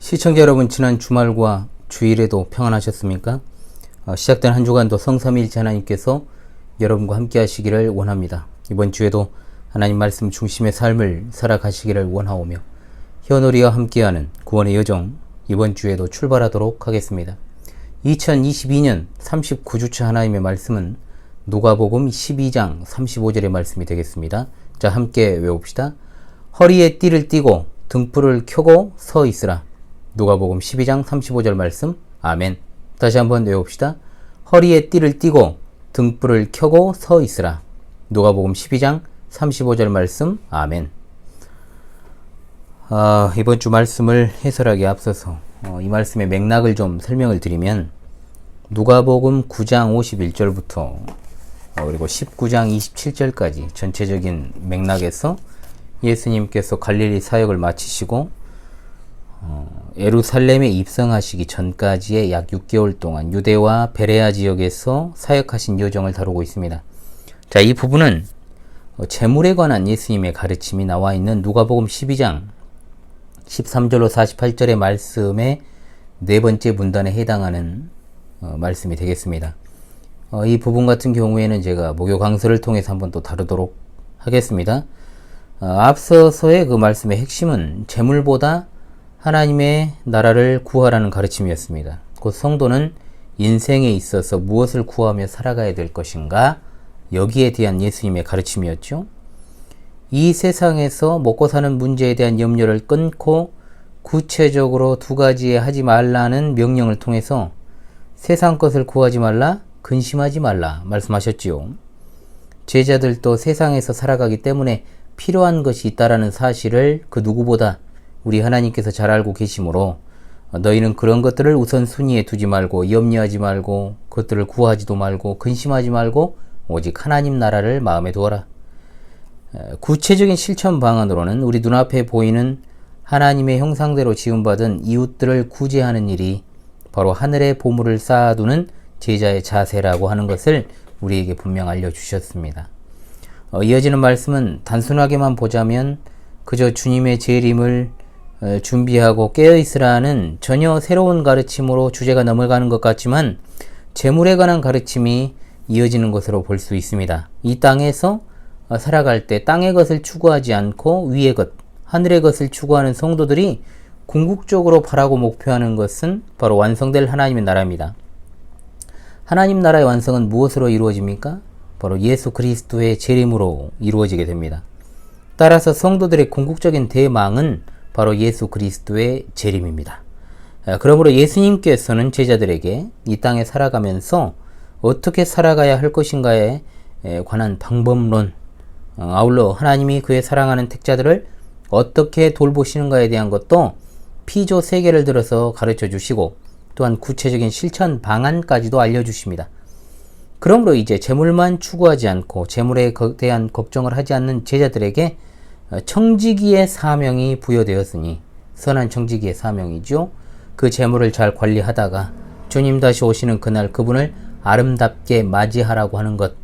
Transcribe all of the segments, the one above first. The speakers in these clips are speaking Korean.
시청자 여러분 지난 주말과 주일에도 평안하셨습니까? 어, 시작된 한 주간도 성삼일체 하나님께서 여러분과 함께 하시기를 원합니다. 이번 주에도 하나님 말씀 중심의 삶을 살아가시기를 원하오며 현우리와 함께하는 구원의 여정 이번 주에도 출발하도록 하겠습니다. 2022년 39주차 하나님의 말씀은 누가복음 12장 35절의 말씀이 되겠습니다. 자 함께 외웁시다. 허리에 띠를 띠고 등불을 켜고 서 있으라. 누가복음 12장 35절 말씀. 아멘. 다시 한번 외웁시다. 허리에 띠를 띠고 등불을 켜고 서 있으라. 누가복음 12장 35절 말씀. 아멘. 아, 이번 주 말씀을 해설하기 앞서서 어, 이 말씀의 맥락을 좀 설명을 드리면 누가복음 9장 51절부터 어, 그리고 19장 27절까지 전체적인 맥락에서 예수님께서 갈릴리 사역을 마치시고 어, 예루살렘에 입성하시기 전까지의 약 6개월 동안 유대와 베레아 지역에서 사역하신 여정을 다루고 있습니다. 자, 이 부분은 어, 재물에 관한 예수님의 가르침이 나와 있는 누가복음 12장 13절로 48절의 말씀의 네 번째 문단에 해당하는 어, 말씀이 되겠습니다. 어, 이 부분 같은 경우에는 제가 목요 강서를 통해서 한번 또 다루도록 하겠습니다. 어, 앞서서의 그 말씀의 핵심은 재물보다 하나님의 나라를 구하라는 가르침이었습니다. 곧 성도는 인생에 있어서 무엇을 구하며 살아가야 될 것인가 여기에 대한 예수님의 가르침이었죠. 이 세상에서 먹고 사는 문제에 대한 염려를 끊고 구체적으로 두 가지에 하지 말라는 명령을 통해서 세상 것을 구하지 말라, 근심하지 말라 말씀하셨지요. 제자들도 세상에서 살아가기 때문에 필요한 것이 있다라는 사실을 그 누구보다 우리 하나님께서 잘 알고 계시므로 너희는 그런 것들을 우선 순위에 두지 말고 염려하지 말고 그것들을 구하지도 말고 근심하지 말고 오직 하나님 나라를 마음에 두어라. 구체적인 실천 방안으로는 우리 눈앞에 보이는 하나님의 형상대로 지음받은 이웃들을 구제하는 일이 바로 하늘의 보물을 쌓아두는 제자의 자세라고 하는 것을 우리에게 분명 알려주셨습니다. 어, 이어지는 말씀은 단순하게만 보자면 그저 주님의 재림을 어, 준비하고 깨어있으라는 전혀 새로운 가르침으로 주제가 넘어가는 것 같지만 재물에 관한 가르침이 이어지는 것으로 볼 수 있습니다. 이 땅에서 어, 살아갈 때 땅의 것을 추구하지 않고 위의 것, 하늘의 것을 추구하는 성도들이 궁극적으로 바라고 목표하는 것은 바로 완성될 하나님의 나라입니다. 하나님 나라의 완성은 무엇으로 이루어집니까? 바로 예수 그리스도의 재림으로 이루어지게 됩니다. 따라서 성도들의 궁극적인 대망은 바로 예수 그리스도의 재림입니다. 아, 그러므로 예수님께서는 제자들에게 이 땅에 살아가면서 어떻게 살아가야 할 것인가에 관한 방법론, 어, 아울러 하나님이 그의 사랑하는 택자들을 어떻게 돌보시는가에 대한 것도 피조 세계를 들어서 가르쳐 주시고 또한 구체적인 실천 방안까지도 알려주십니다. 그러므로 이제 재물만 추구하지 않고 재물에 대한 걱정을 하지 않는 제자들에게 어, 청지기의 사명이 부여되었으니 선한 청지기의 사명이죠. 그 재물을 잘 관리하다가 주님 다시 오시는 그날 그분을 아름답게 맞이하라고 하는 것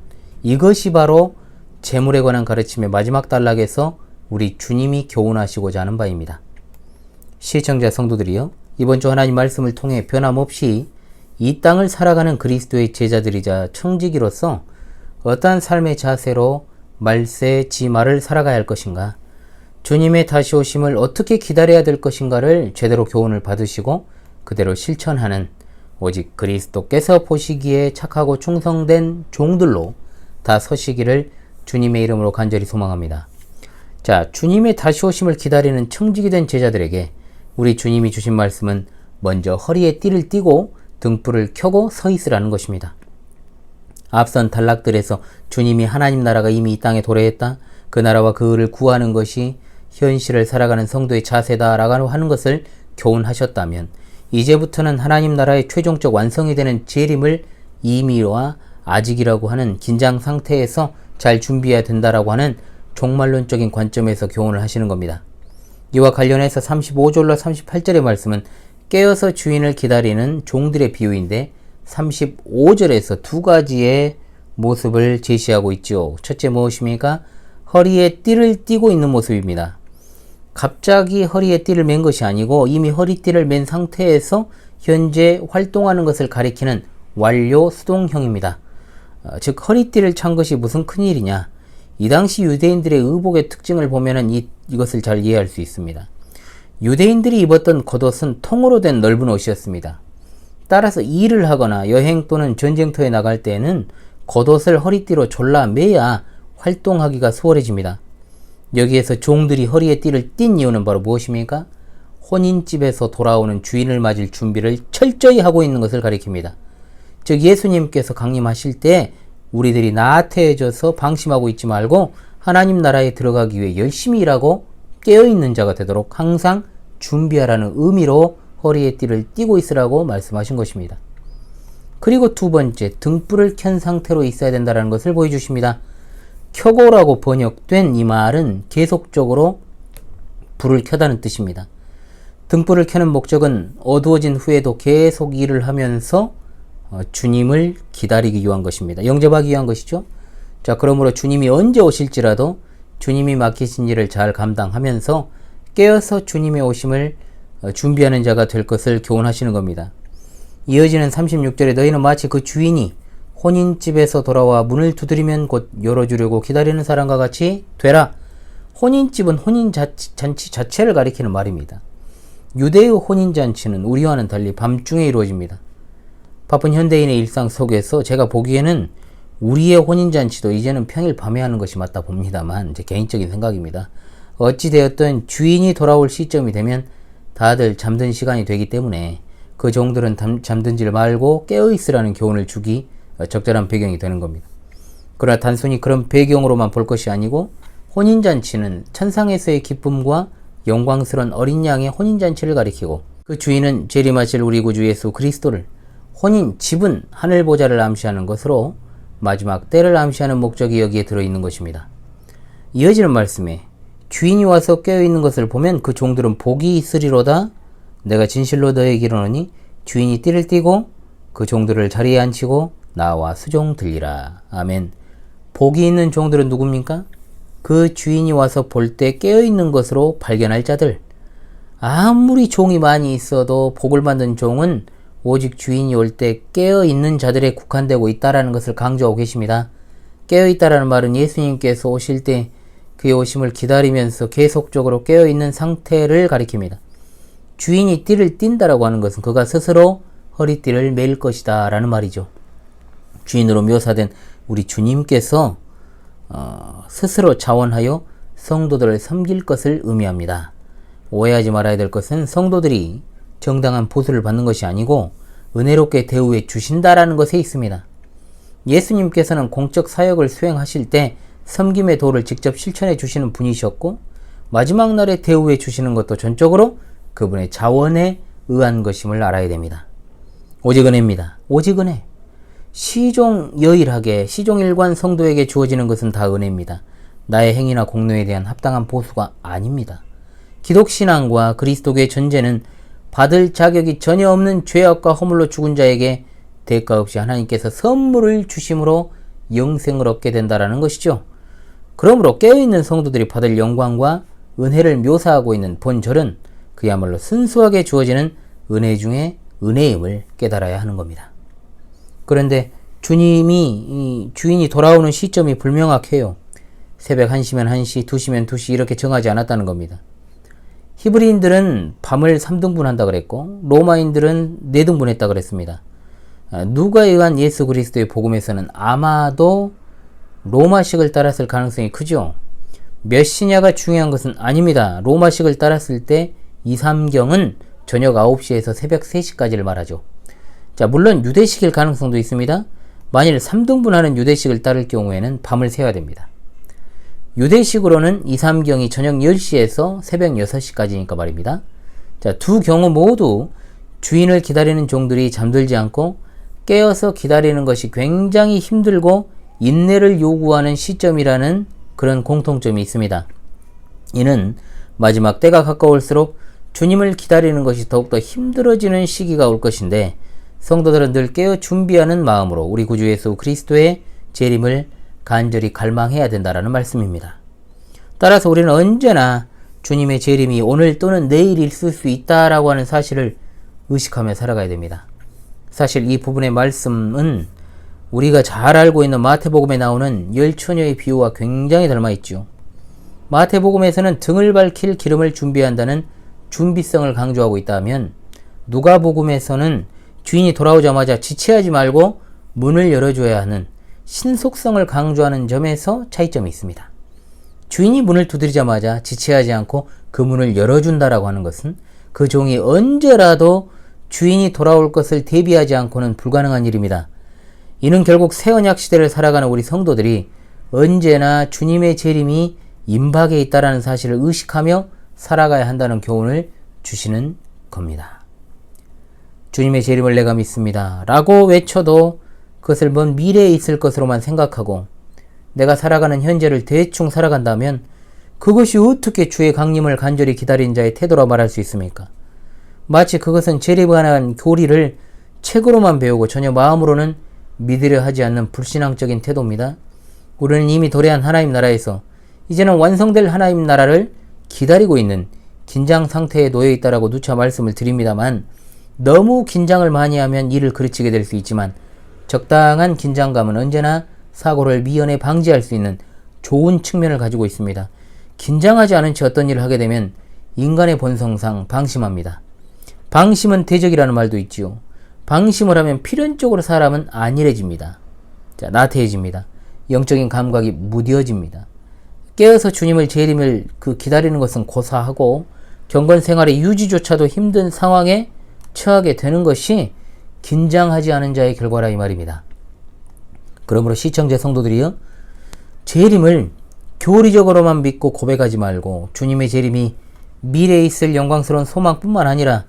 이것이 바로 재물에 관한 가르침의 마지막 단락에서 우리 주님이 교훈하시고자 하는 바입니다. 시청자 성도들이요 이번 주 하나님 말씀을 통해 변함없이 이 땅을 살아가는 그리스도의 제자들이자 청지기로서 어떠한 삶의 자세로 말세 지마를 살아가야 할 것인가 주님의 다시 오심을 어떻게 기다려야 될 것인가를 제대로 교훈을 받으시고 그대로 실천하는 오직 그리스도께서 보시기에 착하고 충성된 종들로 다 서시기를 주님의 이름으로 간절히 소망합니다. 자, 주님의 다시 오심을 기다리는 청직이 된 제자들에게 우리 주님이 주신 말씀은 먼저 허리에 띠를 띠고 등불을 켜고 서 있으라는 것입니다. 앞선 단락들에서 주님이 하나님 나라가 이미 이 땅에 도래했다. 그 나라와 그 을을 구하는 것이 현실을 살아가는 성도의 자세다라고 하는 것을 교훈하셨다면 이제부터는 하나님 나라의 최종적 완성이 되는 재림을 이미와 아직이라고 하는 긴장 상태에서 잘 준비해야 된다라고 하는 종말론적인 관점에서 교훈을 하시는 겁니다. 이와 관련해서 35절로 38절의 말씀은 깨어서 주인을 기다리는 종들의 비유인데 35절에서 두 가지의 모습을 제시하고 있죠. 첫째 무엇입니까? 허리에 띠를 띠고 있는 모습입니다. 갑자기 허리에 띠를 맨 것이 아니고 이미 허리띠를 맨 상태에서 현재 활동하는 것을 가리키는 완료 수동형입니다. 어, 즉 허리띠를 찬 것이 무슨 큰일이냐? 이 당시 유대인들의 의복의 특징을 보면은 이, 이것을 잘 이해할 수 있습니다. 유대인들이 입었던 겉옷은 통으로 된 넓은 옷이었습니다. 따라서 일을 하거나 여행 또는 전쟁터에 나갈 때에는 겉옷을 허리띠로 졸라 매야 활동하기가 수월해집니다. 여기에서 종들이 허리에 띠를 띈 이유는 바로 무엇입니까? 혼인집에서 돌아오는 주인을 맞을 준비를 철저히 하고 있는 것을 가리킵니다. 즉 예수님께서 강림하실 때 우리들이 나태해져서 방심하고 있지 말고 하나님 나라에 들어가기 위해 열심히 일하고 깨어있는 자가 되도록 항상 준비하라는 의미로 허리에 띠를 띠고 있으라고 말씀하신 것입니다. 그리고 두 번째, 등불을 켠 상태로 있어야 된다는 것을 보여주십니다. 켜고라고 번역된 이 말은 계속적으로 불을 켜다는 뜻입니다. 등불을 켜는 목적은 어두워진 후에도 계속 일을 하면서 어, 주님을 기다리기 위한 것입니다. 영접하기 위한 것이죠. 자, 그러므로 주님이 언제 오실지라도 주님이 맡기신 일을 잘 감당하면서 깨어서 주님의 오심을 어, 준비하는 자가 될 것을 교훈하시는 겁니다. 이어지는 36절에 너희는 마치 그 주인이 혼인집에서 돌아와 문을 두드리면 곧 열어주려고 기다리는 사람과 같이 되라. 혼인집은 혼인잔치 자체를 가리키는 말입니다. 유대의 혼인잔치는 우리와는 달리 밤중에 이루어집니다. 바쁜 현대인의 일상 속에서 제가 보기에는 우리의 혼인잔치도 이제는 평일 밤에 하는 것이 맞다 봅니다만 제 개인적인 생각입니다. 어찌되었든 주인이 돌아올 시점이 되면 다들 잠든 시간이 되기 때문에 그 종들은 잠든지를 말고 깨어있으라는 교훈을 주기 적절한 배경이 되는 겁니다. 그러나 단순히 그런 배경으로만 볼 것이 아니고 혼인잔치는 천상에서의 기쁨과 영광스러운 어린 양의 혼인잔치를 가리키고 그 주인은 재림하실 우리 구주 예수 그리스도를 혼인 집은 하늘 보좌를 암시하는 것으로 마지막 때를 암시하는 목적이 여기에 들어있는 것입니다. 이어지는 말씀에 주인이 와서 깨어있는 것을 보면 그 종들은 복이 있으리로다 내가 진실로 너에게 이르노니 주인이 띠를 띠고 그 종들을 자리에 앉히고 나와 수종 들리라. 아멘. 복이 있는 종들은 누굽니까? 그 주인이 와서 볼 때 깨어있는 것으로 발견할 자들. 아무리 종이 많이 있어도 복을 받는 종은 오직 주인이 올 때 깨어있는 자들에 국한되고 있다라는 것을 강조하고 계십니다. 깨어있다라는 말은 예수님께서 오실 때 그의 오심을 기다리면서 계속적으로 깨어있는 상태를 가리킵니다. 주인이 띠를 띈다라고 하는 것은 그가 스스로 허리띠를 맬 것이다 라는 말이죠. 주인으로 묘사된 우리 주님께서 어, 스스로 자원하여 성도들을 섬길 것을 의미합니다. 오해하지 말아야 될 것은 성도들이 정당한 보수를 받는 것이 아니고 은혜롭게 대우해 주신다라는 것에 있습니다. 예수님께서는 공적 사역을 수행하실 때 섬김의 도를 직접 실천해 주시는 분이셨고 마지막 날에 대우해 주시는 것도 전적으로 그분의 자원에 의한 것임을 알아야 됩니다. 오직 은혜입니다. 오직 은혜. 시종 여일하게 시종일관 성도에게 주어지는 것은 다 은혜입니다. 나의 행위나 공로에 대한 합당한 보수가 아닙니다. 기독신앙과 그리스도교의 전제는 받을 자격이 전혀 없는 죄악과 허물로 죽은 자에게 대가 없이 하나님께서 선물을 주심으로 영생을 얻게 된다라는 것이죠. 그러므로 깨어있는 성도들이 받을 영광과 은혜를 묘사하고 있는 본절은 그야말로 순수하게 주어지는 은혜 중에 은혜임을 깨달아야 하는 겁니다. 그런데 주님이 주인이 돌아오는 시점이 불명확해요. 새벽 1시면 1시, 2시면 2시 이렇게 정하지 않았다는 겁니다. 히브리인들은 밤을 3등분 한다 그랬고 로마인들은 4등분 했다 그랬습니다. 아, 누가에 의한 예수 그리스도의 복음에서는 아마도 로마식을 따랐을 가능성이 크죠. 몇 시냐가 중요한 것은 아닙니다. 로마식을 따랐을 때 2, 3경은 저녁 9시에서 새벽 3시까지를 말하죠. 자, 물론 유대식일 가능성도 있습니다. 만일 3등분하는 유대식을 따를 경우에는 밤을 새야 됩니다. 유대식으로는 2, 3경이 저녁 10시에서 새벽 6시까지니까 말입니다. 자, 두 경우 모두 주인을 기다리는 종들이 잠들지 않고 깨어서 기다리는 것이 굉장히 힘들고 인내를 요구하는 시점이라는 그런 공통점이 있습니다. 이는 마지막 때가 가까울수록 주님을 기다리는 것이 더욱더 힘들어지는 시기가 올 것인데 성도들은 늘 깨어 준비하는 마음으로 우리 구주 예수 그리스도의 재림을 간절히 갈망해야 된다라는 말씀입니다. 따라서 우리는 언제나 주님의 재림이 오늘 또는 내일 있을 수 있다라고 하는 사실을 의식하며 살아가야 됩니다. 사실 이 부분의 말씀은 우리가 잘 알고 있는 마태복음에 나오는 열 처녀의 비유와 굉장히 닮아 있죠. 마태복음에서는 등을 밝힐 기름을 준비한다는 준비성을 강조하고 있다면 누가복음에서는 주인이 돌아오자마자 지체하지 말고 문을 열어줘야 하는 신속성을 강조하는 점에서 차이점이 있습니다. 주인이 문을 두드리자마자 지체하지 않고 그 문을 열어준다라고 하는 것은 그 종이 언제라도 주인이 돌아올 것을 대비하지 않고는 불가능한 일입니다. 이는 결국 새 언약 시대를 살아가는 우리 성도들이 언제나 주님의 재림이 임박에 있다라는 사실을 의식하며 살아가야 한다는 교훈을 주시는 겁니다. 주님의 재림을 내가 믿습니다. 라고 외쳐도 그것을 먼 미래에 있을 것으로만 생각하고 내가 살아가는 현재를 대충 살아간다면 그것이 어떻게 주의 강림을 간절히 기다린 자의 태도라 말할 수 있습니까? 마치 그것은 재림에 관한 교리를 책으로만 배우고 전혀 마음으로는 믿으려 하지 않는 불신앙적인 태도입니다. 우리는 이미 도래한 하나님 나라에서 이제는 완성될 하나님 나라를 기다리고 있는 긴장 상태에 놓여 있다라고 누차 말씀을 드립니다만 너무 긴장을 많이 하면 일을 그르치게 될 수 있지만 적당한 긴장감은 언제나 사고를 미연에 방지할 수 있는 좋은 측면을 가지고 있습니다. 긴장하지 않은 채 어떤 일을 하게 되면 인간의 본성상 방심합니다. 방심은 대적이라는 말도 있지요. 방심을 하면 필연적으로 사람은 안일해집니다. 자, 나태해집니다. 영적인 감각이 무뎌집니다. 깨어서 주님을 재림을 그 기다리는 것은 고사하고 경건 생활의 유지조차도 힘든 상황에 처하게 되는 것이 긴장하지 않은 자의 결과라 이 말입니다. 그러므로 시청자 성도들이요 재림을 교리적으로만 믿고 고백하지 말고 주님의 재림이 미래에 있을 영광스러운 소망뿐만 아니라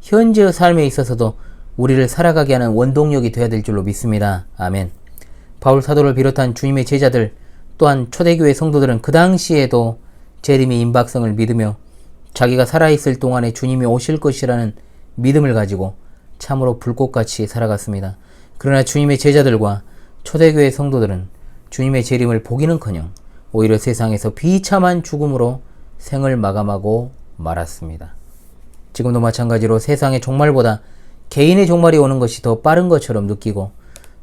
현재의 삶에 있어서도 우리를 살아가게 하는 원동력이 되어야 될 줄로 믿습니다. 아멘. 바울 사도를 비롯한 주님의 제자들 또한 초대교회 성도들은 그 당시에도 재림의 임박성을 믿으며 자기가 살아있을 동안에 주님이 오실 것이라는 믿음을 가지고 참으로 불꽃같이 살아갔습니다. 그러나 주님의 제자들과 초대교회 성도들은 주님의 재림을 보기는커녕 오히려 세상에서 비참한 죽음으로 생을 마감하고 말았습니다. 지금도 마찬가지로 세상의 종말보다 개인의 종말이 오는 것이 더 빠른 것처럼 느끼고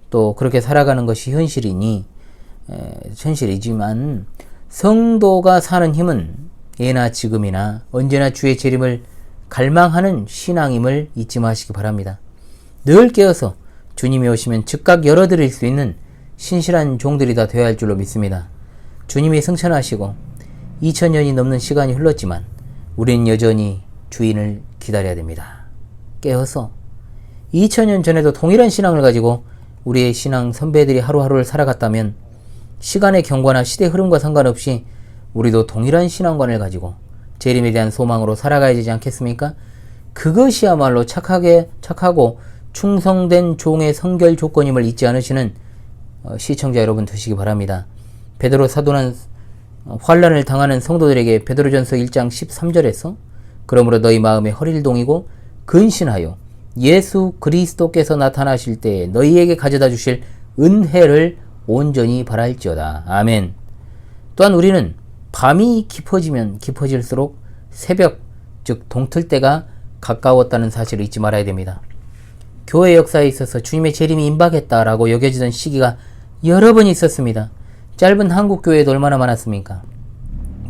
또 그렇게 살아가는 것이 현실이니 에, 현실이지만 성도가 사는 힘은 예나 지금이나 언제나 주의 재림을 갈망하는 신앙임을 잊지 마시기 바랍니다. 늘 깨어서 주님이 오시면 즉각 열어드릴 수 있는 신실한 종들이 다 되어야 할 줄로 믿습니다. 주님이 승천하시고 2000년이 넘는 시간이 흘렀지만 우리는 여전히 주인을 기다려야 됩니다. 깨어서 2000년 전에도 동일한 신앙을 가지고 우리의 신앙 선배들이 하루하루를 살아갔다면 시간의 경과나 시대 흐름과 상관없이 우리도 동일한 신앙관을 가지고 재림에 대한 소망으로 살아가야 되지 않겠습니까? 그것이야말로 착하게 착하고 충성된 종의 성결 조건임을 잊지 않으시는 어, 시청자 여러분 되시기 바랍니다. 베드로 사도는 어, 환란을 당하는 성도들에게 베드로전서 1장 13절에서 그러므로 너희 마음에 허리를 동이고 근신하여 예수 그리스도께서 나타나실 때 너희에게 가져다 주실 은혜를 온전히 바랄지어다. 아멘. 또한 우리는 밤이 깊어지면 깊어질수록 새벽, 즉 동틀 때가 가까웠다는 사실을 잊지 말아야 됩니다. 교회 역사에 있어서 주님의 재림이 임박했다라고 여겨지던 시기가 여러 번 있었습니다. 짧은 한국 교회에도 얼마나 많았습니까?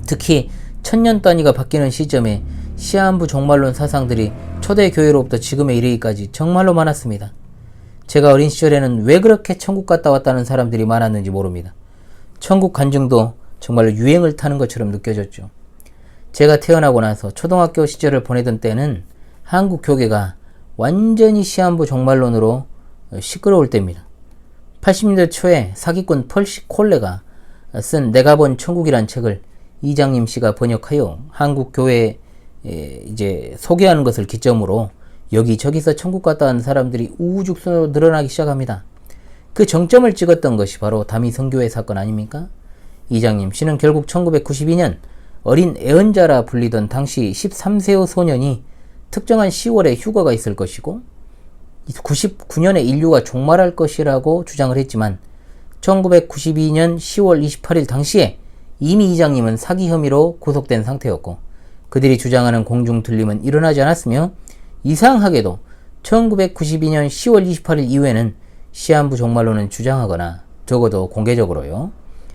특히 천년 단위가 바뀌는 시점에 시한부 종말론 사상들이 초대 교회로부터 지금에 이르기까지 정말로 많았습니다. 제가 어린 시절에는 왜 그렇게 천국 갔다 왔다는 사람들이 많았는지 모릅니다. 천국 간증도 정말로 유행을 타는 것처럼 느껴졌죠. 제가 태어나고 나서 초등학교 시절을 보내던 때는 한국 교계가 완전히 시한부 종말론으로 시끄러울 때입니다. 80년대 초에 사기꾼 펄시 콜레가 쓴 내가 본 천국이란 책을 이장님 씨가 번역하여 한국 교회에 이제 소개하는 것을 기점으로 여기저기서 천국 갔다 온 사람들이 우후죽순으로 늘어나기 시작합니다. 그 정점을 찍었던 것이 바로 다미 성교회 사건 아닙니까? 이장님 씨는 결국 1992년 어린 애언자라 불리던 당시 13세의 소년이 특정한 10월에 휴가가 있을 것이고 99년에 인류가 종말할 것이라고 주장을 했지만 1992년 10월 28일 당시에 이미 이장님은 사기 혐의로 구속된 상태였고 그들이 주장하는 공중 틀림은 일어나지 않았으며 이상하게도 1992년 10월 28일 이후에는 시한부 종말론은 주장하거나 적어도 공개적으로요.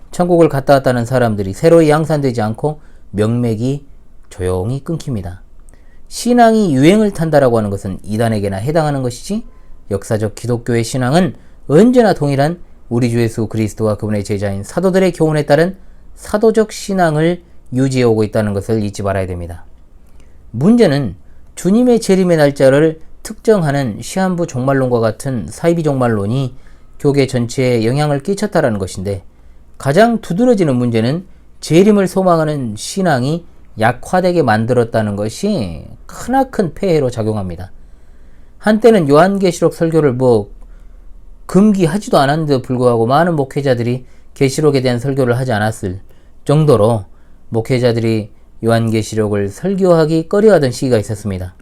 천국을 갔다 왔다는 사람들이 새로이 양산되지 않고 명맥이 조용히 끊깁니다. 신앙이 유행을 탄다라고 하는 것은 이단에게나 해당하는 것이지 역사적 기독교의 신앙은 언제나 동일한 우리 주 예수 그리스도와 그분의 제자인 사도들의 교훈에 따른 사도적 신앙을 유지해 오고 있다는 것을 잊지 말아야 됩니다. 문제는 주님의 재림의 날짜를 특정하는 시한부 종말론과 같은 사이비 종말론이 교계 전체에 영향을 끼쳤다라는 것인데 가장 두드러지는 문제는 재림을 소망하는 신앙이 약화되게 만들었다는 것이 크나큰 폐해로 작용합니다. 한때는 요한계시록 설교를 뭐 금기하지도 않았는데도 불구하고 많은 목회자들이 계시록에 대한 설교를 하지 않았을 정도로 목회자들이 요한계시록을 설교하기 꺼려하던 시기가 있었습니다.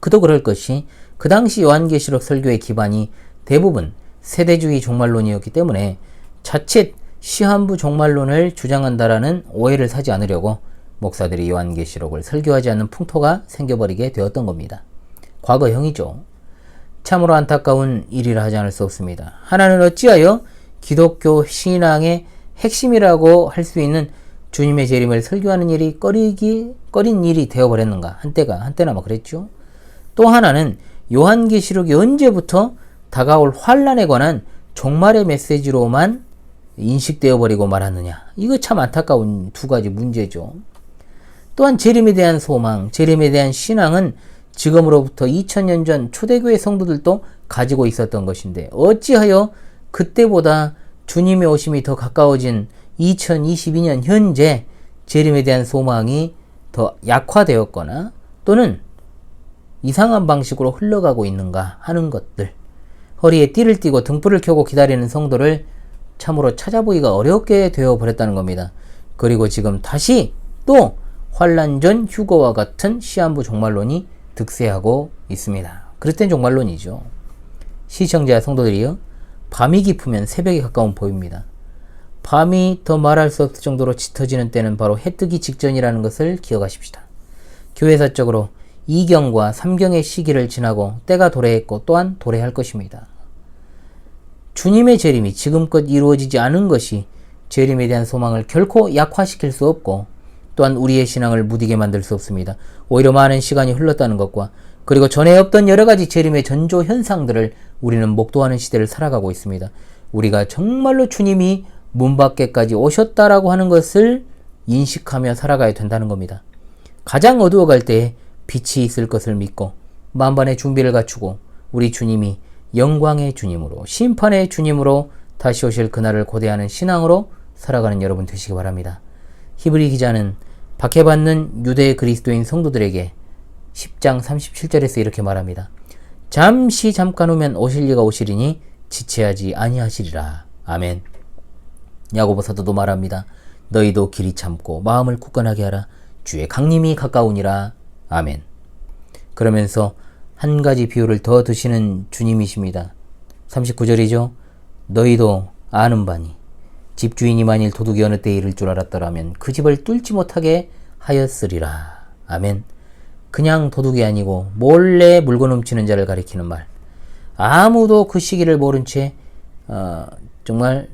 그도 그럴 것이 그 당시 요한계시록 설교의 기반이 대부분 세대주의 종말론이었기 때문에 자칫 시한부 종말론을 주장한다라는 오해를 사지 않으려고 목사들이 요한계시록을 설교하지 않는 풍토가 생겨버리게 되었던 겁니다. 과거형이죠. 참으로 안타까운 일이라 하지 않을 수 없습니다. 하나는 어찌하여 기독교 신앙의 핵심이라고 할 수 있는 주님의 재림을 설교하는 일이 꺼리기 꺼린 일이 되어버렸는가 한때가 한때나마 그랬죠. 또 하나는 요한계시록이 언제부터 다가올 환란에 관한 종말의 메시지로만 인식되어 버리고 말았느냐. 이거 참 안타까운 두 가지 문제죠. 또한 재림에 대한 소망, 재림에 대한 신앙은 지금으로부터 2000년 전 초대교회 성도들도 가지고 있었던 것인데 어찌하여 그때보다 주님의 오심이 더 가까워진 2022년 현재 재림에 대한 소망이 더 약화되었거나 또는 이상한 방식으로 흘러가고 있는가 하는 것들 허리에 띠를 띠고 등불을 켜고 기다리는 성도를 참으로 찾아보기가 어렵게 되어 버렸다는 겁니다. 그리고 지금 다시 또 환란 전 휴거와 같은 시한부 종말론이 득세하고 있습니다. 그릇된 종말론이죠. 시청자 성도들이요. 밤이 깊으면 새벽이 가까운 보입니다. 밤이 더 말할 수 없을 정도로 짙어지는 때는 바로 해 뜨기 직전이라는 것을 기억하십시다. 교회사적으로 2경과 3경의 시기를 지나고 때가 도래했고 또한 도래할 것입니다. 주님의 재림이 지금껏 이루어지지 않은 것이 재림에 대한 소망을 결코 약화시킬 수 없고 또한 우리의 신앙을 무디게 만들 수 없습니다. 오히려 많은 시간이 흘렀다는 것과 그리고 전에 없던 여러 가지 재림의 전조 현상들을 우리는 목도하는 시대를 살아가고 있습니다. 우리가 정말로 주님이 문 밖에까지 오셨다라고 하는 것을 인식하며 살아가야 된다는 겁니다. 가장 어두워갈 때에 빛이 있을 것을 믿고 만반의 준비를 갖추고 우리 주님이 영광의 주님으로 심판의 주님으로 다시 오실 그날을 고대하는 신앙으로 살아가는 여러분 되시기 바랍니다. 히브리 기자는 박해받는 유대 그리스도인 성도들에게 10장 37절에서 이렇게 말합니다. 잠시 잠깐 후면 오실 리가 오시리니 지체하지 아니하시리라. 아멘. 야고보 사도도 말합니다. 너희도 길이 참고 마음을 굳건하게 하라. 주의 강림이 가까우니라. 아멘. 그러면서 한 가지 비유를 더 드시는 주님이십니다. 39절이죠. 너희도 아는 바니 집주인이 만일 도둑이 어느 때 이를 줄 알았더라면 그 집을 뚫지 못하게 하였으리라. 아멘. 그냥 도둑이 아니고 몰래 물건 훔치는 자를 가리키는 말. 아무도 그 시기를 모른 채 어, 정말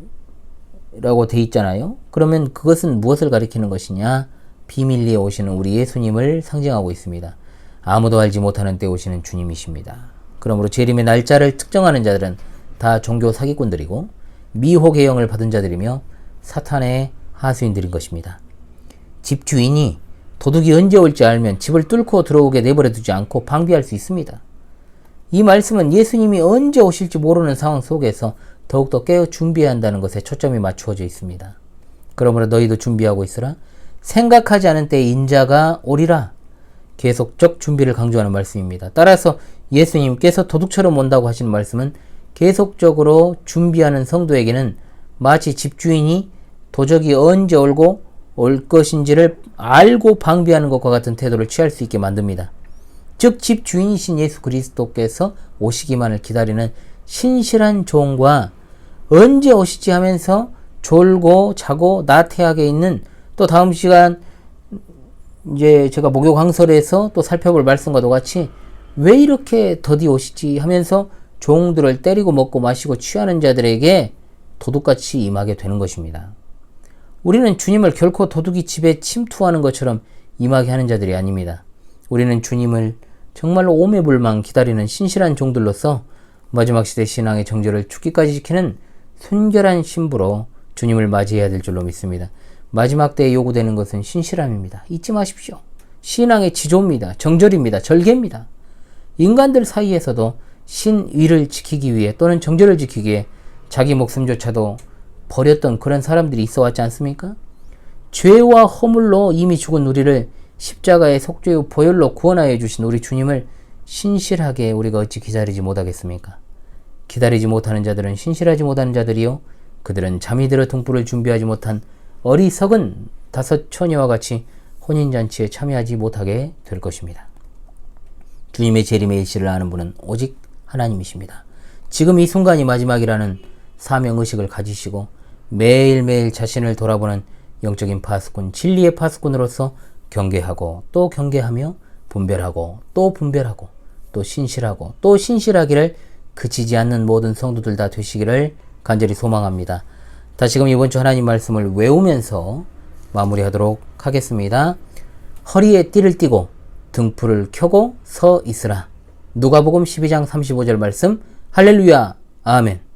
라고 돼 있잖아요. 그러면 그것은 무엇을 가리키는 것이냐? 비밀리에 오시는 우리 예수님을 상징하고 있습니다. 아무도 알지 못하는 때 오시는 주님이십니다. 그러므로 재림의 날짜를 특정하는 자들은 다 종교 사기꾼들이고 미호계형을 받은 자들이며 사탄의 하수인들인 것입니다. 집주인이 도둑이 언제 올지 알면 집을 뚫고 들어오게 내버려 두지 않고 방비할 수 있습니다. 이 말씀은 예수님이 언제 오실지 모르는 상황 속에서 더욱더 깨어 준비해야 한다는 것에 초점이 맞추어져 있습니다. 그러므로 너희도 준비하고 있으라. 생각하지 않은 때에 인자가 오리라. 계속적 준비를 강조하는 말씀입니다. 따라서 예수님께서 도둑처럼 온다고 하시는 말씀은 계속적으로 준비하는 성도에게는 마치 집주인이 도적이 언제 올고 올 것인지를 알고 방비하는 것과 같은 태도를 취할 수 있게 만듭니다. 즉 집주인이신 예수 그리스도께서 오시기만을 기다리는 신실한 종과 언제 오시지 하면서 졸고 자고 나태하게 있는 또 다음 시간 이제 제가 목욕 항설에서 또 살펴볼 말씀과도 같이 왜 이렇게 더디 오시지 하면서 종들을 때리고 먹고 마시고 취하는 자들에게 도둑같이 임하게 되는 것입니다. 우리는 주님을 결코 도둑이 집에 침투하는 것처럼 임하게 하는 자들이 아닙니다. 우리는 주님을 정말로 오매불망 기다리는 신실한 종들로서 마지막 시대 신앙의 정절을 죽기까지 지키는 순결한 신부로 주님을 맞이해야 될 줄로 믿습니다. 마지막 때에 요구되는 것은 신실함입니다. 잊지 마십시오. 신앙의 지조입니다. 정절입니다. 절개입니다. 인간들 사이에서도 신위를 지키기 위해 또는 정절을 지키기 위해 자기 목숨조차도 버렸던 그런 사람들이 있어 왔지 않습니까? 죄와 허물로 이미 죽은 우리를 십자가의 속죄의 보혈로 구원하여 주신 우리 주님을 신실하게 우리가 어찌 기다리지 못하겠습니까? 기다리지 못하는 자들은 신실하지 못하는 자들이요 그들은 잠이 들어 등불을 준비하지 못한 어리석은 다섯 처녀와 같이 혼인잔치에 참여하지 못하게 될 것입니다. 주님의 재림의 일시를 아는 분은 오직 하나님이십니다. 지금 이 순간이 마지막이라는 사명의식을 가지시고 매일매일 자신을 돌아보는 영적인 파수꾼, 진리의 파수꾼으로서 경계하고 또 경계하며 분별하고 또 분별하고 또 신실하고 또 신실하기를 그치지 않는 모든 성도들 다 되시기를 간절히 소망합니다. 다시금 이번 주 하나님 말씀을 외우면서 마무리하도록 하겠습니다. 허리에 띠를 띠고 등불을 켜고 서 있으라. 누가복음 12장 35절 말씀 할렐루야 아멘.